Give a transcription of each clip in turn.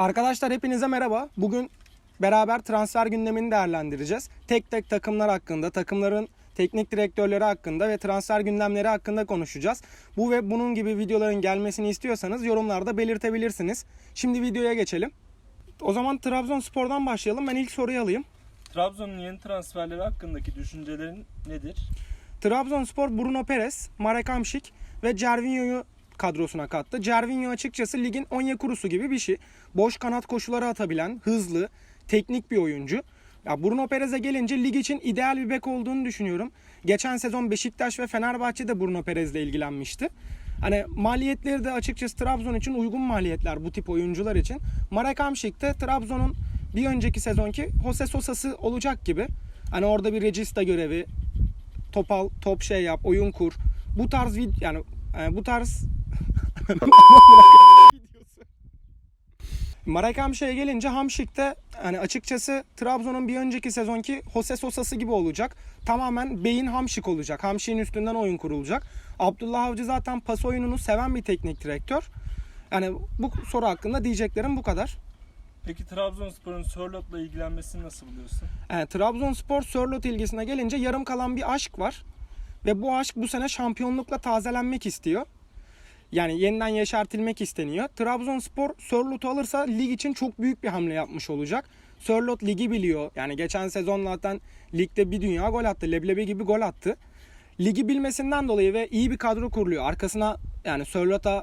Arkadaşlar hepinize merhaba. Bugün beraber transfer gündemini değerlendireceğiz. Tek tek takımlar hakkında, takımların teknik direktörleri hakkında ve transfer gündemleri hakkında konuşacağız. Bu ve bunun gibi videoların gelmesini istiyorsanız yorumlarda belirtebilirsiniz. Şimdi videoya geçelim. O zaman Trabzonspor'dan başlayalım. Ben ilk soruyu alayım. Trabzon'un yeni transferleri hakkındaki düşüncelerin nedir? Trabzonspor Bruno Perez, Marek Hamšík ve Cervinho'yu kadrosuna kattı. Cervinho açıkçası ligin Onyekurusu gibi bir şey. Boş kanat koşuları atabilen, hızlı, teknik bir oyuncu. Ya Bruno Perez'e gelince lig için ideal bir bek olduğunu düşünüyorum. Geçen sezon Beşiktaş ve Fenerbahçe de Bruno Perez'le ilgilenmişti. Hani maliyetleri de açıkçası Trabzon için uygun maliyetler bu tip oyuncular için. Marek Hamšík de Trabzon'un bir önceki sezonki Jose Sosa'sı olacak gibi. Hani orada bir regista görevi, top al, top şey yap, oyun kur. Bu tarz yani e, bu tarz Marek Hamşik'e gelince Hamşik de hani açıkçası Trabzon'un bir önceki sezonki Jose Sosa'sı gibi olacak. Tamamen beyin Hamşik olacak. Hamşik'in üstünden oyun kurulacak. Abdullah Avcı zaten pas oyununu seven bir teknik direktör. Yani bu soru hakkında diyeceklerim bu kadar. Peki Trabzonspor'un Sörlot'la ilgilenmesini nasıl buluyorsun? Yani Trabzonspor Sörloth ilgisine gelince yarım kalan bir aşk var. Ve bu aşk bu sene şampiyonlukla tazelenmek istiyor. Yani yeniden yeşertilmek isteniyor. Trabzonspor Sörlot'u alırsa lig için çok büyük bir hamle yapmış olacak. Sörlot ligi biliyor. Yani geçen sezon zaten ligde bir dünya gol attı. Leblebi gibi gol attı. Ligi bilmesinden dolayı ve iyi bir kadro kuruluyor. Arkasına yani Sörlot'a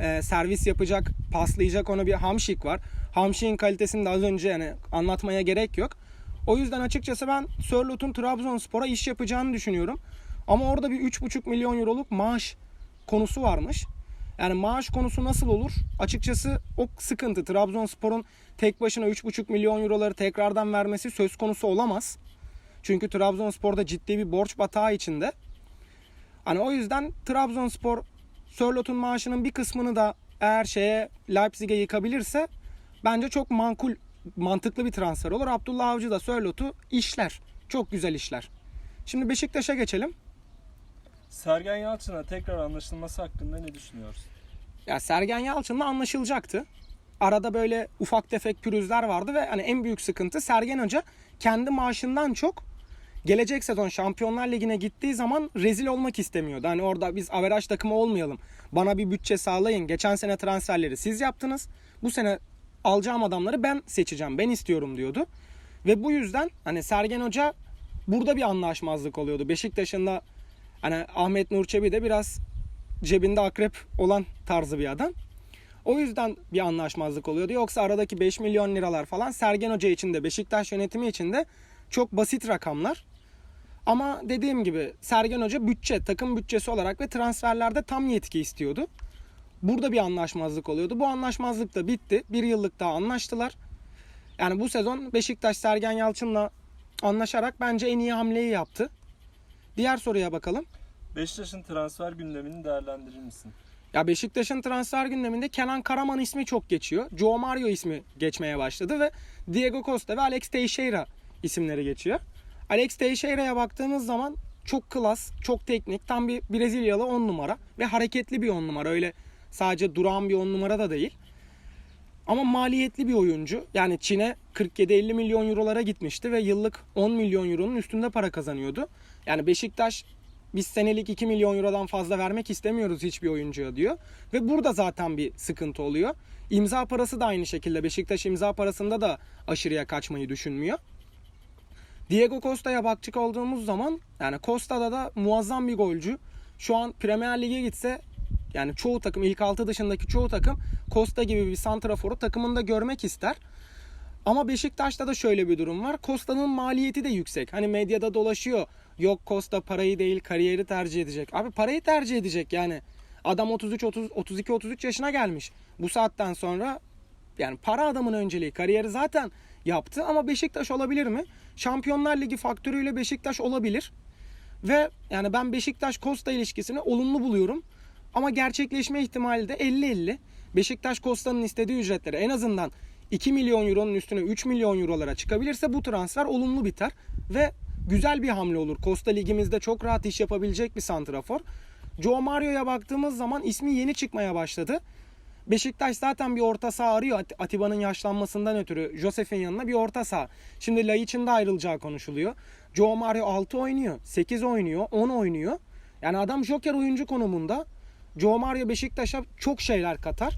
e, servis yapacak, paslayacak ona bir Hamşik var. Hamşik'in kalitesini de az önce yani anlatmaya gerek yok. O yüzden açıkçası ben Sörlot'un Trabzonspor'a iş yapacağını düşünüyorum. Ama orada bir 3,5 milyon euroluk maaş konusu varmış. Yani maaş konusu nasıl olur? Açıkçası o sıkıntı. Trabzonspor'un tek başına 3,5 milyon euroları tekrardan vermesi söz konusu olamaz. Çünkü Trabzonspor'da ciddi bir borç batağı içinde. Hani o yüzden Trabzonspor Sörlot'un maaşının bir kısmını da eğer şeye Leipzig'e yıkabilirse bence çok mankul mantıklı bir transfer olur. Abdullah Avcı da Sörlot'u işler. Çok güzel işler. Şimdi Beşiktaş'a geçelim. Sergen Yalçın'a tekrar anlaşılması hakkında ne düşünüyorsun? Ya Sergen Yalçın'la anlaşılacaktı. Arada böyle ufak tefek pürüzler vardı ve hani en büyük sıkıntı Sergen Hoca kendi maaşından çok gelecek sezon Şampiyonlar Ligi'ne gittiği zaman rezil olmak istemiyordu. Hani orada biz averaj takımı olmayalım. Bana bir bütçe sağlayın. Geçen sene transferleri siz yaptınız. Bu sene alacağım adamları ben seçeceğim. Ben istiyorum diyordu. Ve bu yüzden hani Sergen Hoca burada bir anlaşmazlık oluyordu. Beşiktaş'ın da hani Ahmet Nur Çebi de biraz cebinde akrep olan tarzı bir adam. O yüzden bir anlaşmazlık oluyordu. Yoksa aradaki 5 milyon liralar falan Sergen Hoca için de Beşiktaş yönetimi için de çok basit rakamlar. Ama dediğim gibi Sergen Hoca bütçe, takım bütçesi olarak ve transferlerde tam yetki istiyordu. Burada bir anlaşmazlık oluyordu. Bu anlaşmazlık da bitti. Bir yıllık daha anlaştılar. Yani bu sezon Beşiktaş Sergen Yalçın'la anlaşarak bence en iyi hamleyi yaptı. Diğer soruya bakalım. Beşiktaş'ın transfer gündemini değerlendirir misin? Ya Beşiktaş'ın transfer gündeminde Kenan Karaman ismi çok geçiyor. Joe Mario ismi geçmeye başladı ve Diego Costa ve Alex Teixeira isimleri geçiyor. Alex Teixeira'ya baktığımız zaman çok klas, çok teknik, tam bir Brezilyalı 10 numara ve hareketli bir 10 numara. Öyle sadece duran bir 10 numara da değil. Ama maliyetli bir oyuncu. Yani Çin'e 47-50 milyon eurolara gitmişti ve yıllık 10 milyon euronun üstünde para kazanıyordu. Yani Beşiktaş biz senelik 2 milyon eurodan fazla vermek istemiyoruz hiçbir oyuncuya diyor. Ve burada zaten bir sıkıntı oluyor. İmza parası da aynı şekilde. Beşiktaş imza parasında da aşırıya kaçmayı düşünmüyor. Diego Costa'ya bakacak olduğumuz zaman yani Costa'da da muazzam bir golcü. Şu an Premier Lig'e gitse yani çoğu takım ilk altı dışındaki çoğu takım Costa gibi bir santraforu takımında görmek ister. Ama Beşiktaş'ta da şöyle bir durum var. Costa'nın maliyeti de yüksek. Hani medyada dolaşıyor. Yok Costa parayı değil kariyeri tercih edecek. Abi parayı tercih edecek yani. Adam 33 30 32 33 yaşına gelmiş. Bu saatten sonra yani para adamın önceliği. Kariyeri zaten yaptı ama Beşiktaş olabilir mi? Şampiyonlar Ligi faktörüyle Beşiktaş olabilir. Ve yani ben Beşiktaş Costa ilişkisini olumlu buluyorum. Ama gerçekleşme ihtimali de 50-50. Beşiktaş Costa'nın istediği ücretleri en azından 2 milyon euronun üstüne 3 milyon eurolara çıkabilirse bu transfer olumlu biter. Ve güzel bir hamle olur. Costa ligimizde çok rahat iş yapabilecek bir santrafor. Joe Mario'ya baktığımız zaman ismi yeni çıkmaya başladı. Beşiktaş zaten bir orta saha arıyor At- Atiba'nın yaşlanmasından ötürü. Josef'in yanına bir orta saha. Şimdi Laiç'in de ayrılacağı konuşuluyor. Joe Mario 6 oynuyor, 8 oynuyor, 10 oynuyor. Yani adam joker oyuncu konumunda. Joe Mario Beşiktaş'a çok şeyler katar.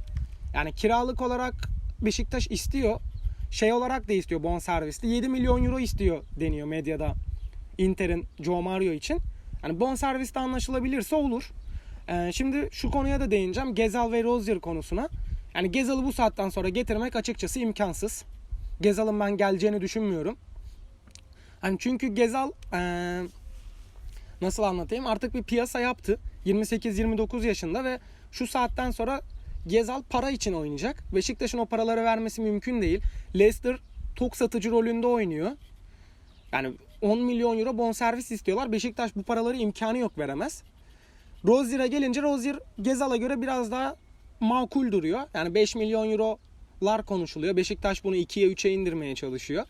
Yani kiralık olarak Beşiktaş istiyor. Şey olarak da istiyor bonservisli. 7 milyon euro istiyor deniyor medyada. Inter'in Joe Mario için. Yani bonserviste anlaşılabilirse olur. Ee, şimdi şu konuya da değineceğim. Gezal ve Rozier konusuna. Yani Gezal'ı bu saatten sonra getirmek açıkçası imkansız. Gezal'ın ben geleceğini düşünmüyorum. Hani çünkü Gezal ee, nasıl anlatayım artık bir piyasa yaptı. 28-29 yaşında ve şu saatten sonra Gezal para için oynayacak. Beşiktaş'ın o paraları vermesi mümkün değil. Leicester tok satıcı rolünde oynuyor. Yani 10 milyon euro bonservis istiyorlar. Beşiktaş bu paraları imkanı yok veremez. Rozier'e gelince Rozier Gezal'a göre biraz daha makul duruyor. Yani 5 milyon eurolar konuşuluyor. Beşiktaş bunu 2'ye 3'e indirmeye çalışıyor.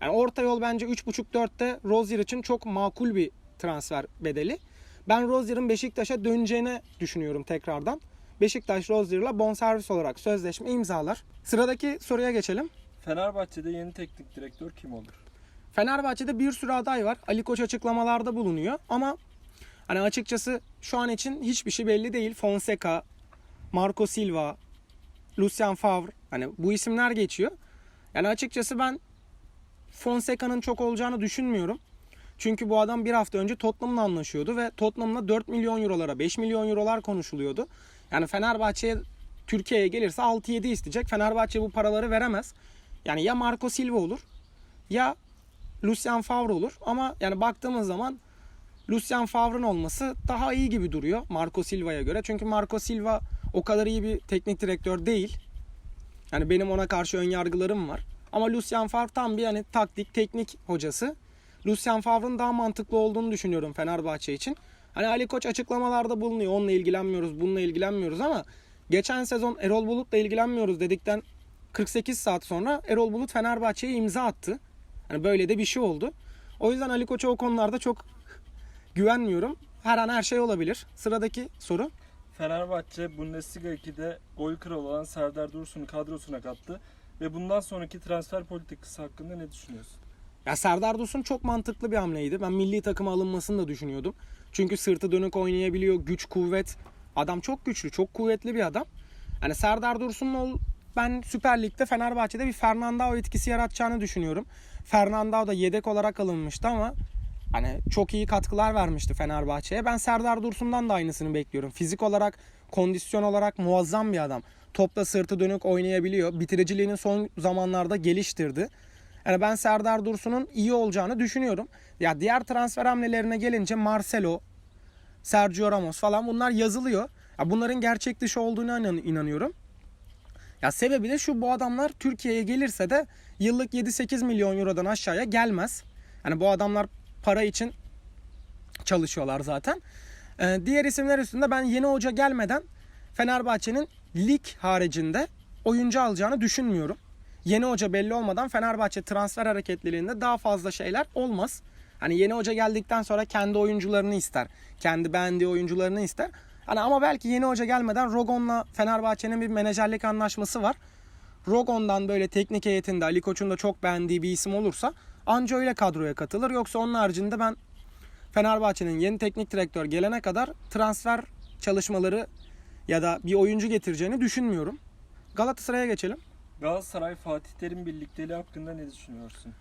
Yani orta yol bence 3.5-4'te Rozier için çok makul bir transfer bedeli. Ben Rozier'in Beşiktaş'a döneceğini düşünüyorum tekrardan. Beşiktaş Rozier'la bonservis olarak sözleşme imzalar. Sıradaki soruya geçelim. Fenerbahçe'de yeni teknik direktör kim olur? Fenerbahçe'de bir sürü aday var. Ali Koç açıklamalarda bulunuyor ama hani açıkçası şu an için hiçbir şey belli değil. Fonseca, Marco Silva, Lucien Favre hani bu isimler geçiyor. Yani açıkçası ben Fonseca'nın çok olacağını düşünmüyorum. Çünkü bu adam bir hafta önce Tottenham'la anlaşıyordu ve Tottenham'la 4 milyon eurolara 5 milyon eurolar konuşuluyordu. Yani Fenerbahçe'ye Türkiye'ye gelirse 6-7 isteyecek. Fenerbahçe bu paraları veremez. Yani ya Marco Silva olur ya Lucien Favre olur. Ama yani baktığımız zaman Lucien Favre'ın olması daha iyi gibi duruyor Marco Silva'ya göre. Çünkü Marco Silva o kadar iyi bir teknik direktör değil. Yani benim ona karşı ön yargılarım var. Ama Lucien Favre tam bir hani taktik, teknik hocası. Lucien Favre'ın daha mantıklı olduğunu düşünüyorum Fenerbahçe için. Hani Ali Koç açıklamalarda bulunuyor. Onunla ilgilenmiyoruz, bununla ilgilenmiyoruz ama geçen sezon Erol Bulut'la ilgilenmiyoruz dedikten 48 saat sonra Erol Bulut Fenerbahçe'ye imza attı. Hani böyle de bir şey oldu. O yüzden Ali Koç'a o konularda çok güvenmiyorum. Her an her şey olabilir. Sıradaki soru. Fenerbahçe Bundesliga 2'de gol kralı olan Serdar Dursun'u kadrosuna kattı ve bundan sonraki transfer politikası hakkında ne düşünüyorsun? Ya Serdar Dursun çok mantıklı bir hamleydi. Ben milli takıma alınmasını da düşünüyordum. Çünkü sırtı dönük oynayabiliyor. Güç, kuvvet. Adam çok güçlü, çok kuvvetli bir adam. Hani Serdar Dursun'un ben Süper Lig'de Fenerbahçe'de bir Fernandao etkisi yaratacağını düşünüyorum. Fernandao da yedek olarak alınmıştı ama hani çok iyi katkılar vermişti Fenerbahçe'ye. Ben Serdar Dursun'dan da aynısını bekliyorum. Fizik olarak, kondisyon olarak muazzam bir adam. Topla sırtı dönük oynayabiliyor. Bitiriciliğini son zamanlarda geliştirdi. Yani ben Serdar Dursun'un iyi olacağını düşünüyorum. Ya diğer transfer hamlelerine gelince Marcelo, Sergio Ramos falan bunlar yazılıyor. Ya bunların gerçek dışı olduğuna inan- inanıyorum. Ya sebebi de şu bu adamlar Türkiye'ye gelirse de yıllık 7-8 milyon eurodan aşağıya gelmez. Yani bu adamlar para için çalışıyorlar zaten. Ee, diğer isimler üstünde ben yeni hoca gelmeden Fenerbahçe'nin lig haricinde oyuncu alacağını düşünmüyorum. Yeni hoca belli olmadan Fenerbahçe transfer hareketliliğinde daha fazla şeyler olmaz. Hani yeni hoca geldikten sonra kendi oyuncularını ister. Kendi beğendiği oyuncularını ister. Hani ama belki yeni hoca gelmeden Rogon'la Fenerbahçe'nin bir menajerlik anlaşması var. Rogon'dan böyle teknik heyetinde Ali Koç'un da çok beğendiği bir isim olursa anca öyle kadroya katılır. Yoksa onun haricinde ben Fenerbahçe'nin yeni teknik direktör gelene kadar transfer çalışmaları ya da bir oyuncu getireceğini düşünmüyorum. Galatasaray'a geçelim. Galatasaray Fatih Terim birlikteliği hakkında ne düşünüyorsun?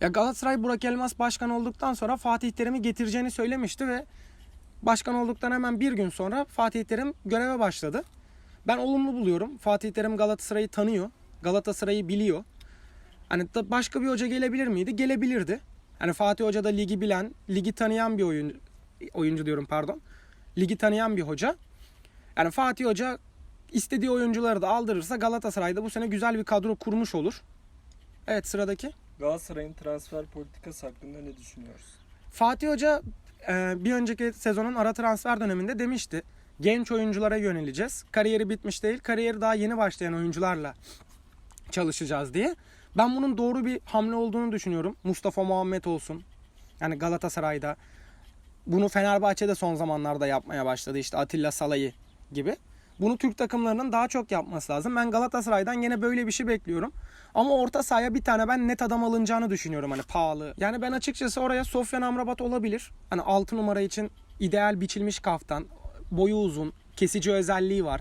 Ya Galatasaray Burak Elmas başkan olduktan sonra Fatih Terim'i getireceğini söylemişti ve başkan olduktan hemen bir gün sonra Fatih Terim göreve başladı. Ben olumlu buluyorum. Fatih Terim Galatasaray'ı tanıyor. Galatasaray'ı biliyor. Hani başka bir hoca gelebilir miydi? Gelebilirdi. Hani Fatih Hoca da ligi bilen, ligi tanıyan bir oyuncu, oyuncu diyorum pardon. Ligi tanıyan bir hoca. Yani Fatih Hoca istediği oyuncuları da aldırırsa Galatasaray'da bu sene güzel bir kadro kurmuş olur. Evet sıradaki. Galatasaray'ın transfer politikası hakkında ne düşünüyorsun? Fatih Hoca bir önceki sezonun ara transfer döneminde demişti. Genç oyunculara yöneleceğiz. Kariyeri bitmiş değil. Kariyeri daha yeni başlayan oyuncularla çalışacağız diye. Ben bunun doğru bir hamle olduğunu düşünüyorum. Mustafa Muhammed olsun. Yani Galatasaray'da. Bunu Fenerbahçe'de son zamanlarda yapmaya başladı. İşte Atilla Salayı gibi. Bunu Türk takımlarının daha çok yapması lazım. Ben Galatasaray'dan yine böyle bir şey bekliyorum. Ama orta sahaya bir tane ben net adam alınacağını düşünüyorum hani pahalı. Yani ben açıkçası oraya Sofyan Amrabat olabilir. Hani 6 numara için ideal biçilmiş kaftan. Boyu uzun, kesici özelliği var.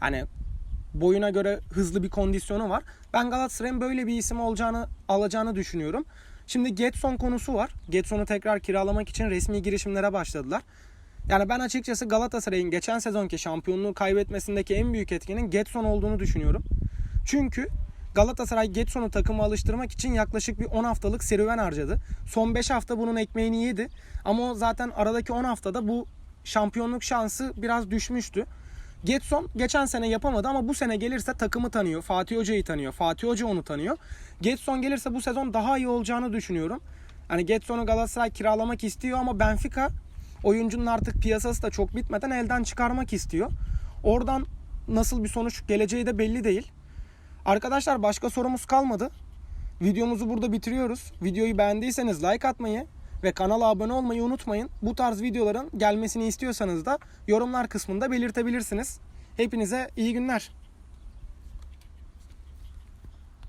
Hani boyuna göre hızlı bir kondisyonu var. Ben Galatasaray'ın böyle bir isim olacağını alacağını düşünüyorum. Şimdi Getson konusu var. Getson'u tekrar kiralamak için resmi girişimlere başladılar. Yani ben açıkçası Galatasaray'ın geçen sezonki şampiyonluğu kaybetmesindeki en büyük etkinin Getson olduğunu düşünüyorum. Çünkü Galatasaray Getson'u takıma alıştırmak için yaklaşık bir 10 haftalık serüven harcadı. Son 5 hafta bunun ekmeğini yedi. Ama o zaten aradaki 10 haftada bu şampiyonluk şansı biraz düşmüştü. Getson geçen sene yapamadı ama bu sene gelirse takımı tanıyor. Fatih Hoca'yı tanıyor. Fatih Hoca onu tanıyor. Getson gelirse bu sezon daha iyi olacağını düşünüyorum. Hani Getson'u Galatasaray kiralamak istiyor ama Benfica oyuncunun artık piyasası da çok bitmeden elden çıkarmak istiyor. Oradan nasıl bir sonuç geleceği de belli değil. Arkadaşlar başka sorumuz kalmadı. Videomuzu burada bitiriyoruz. Videoyu beğendiyseniz like atmayı ve kanala abone olmayı unutmayın. Bu tarz videoların gelmesini istiyorsanız da yorumlar kısmında belirtebilirsiniz. Hepinize iyi günler.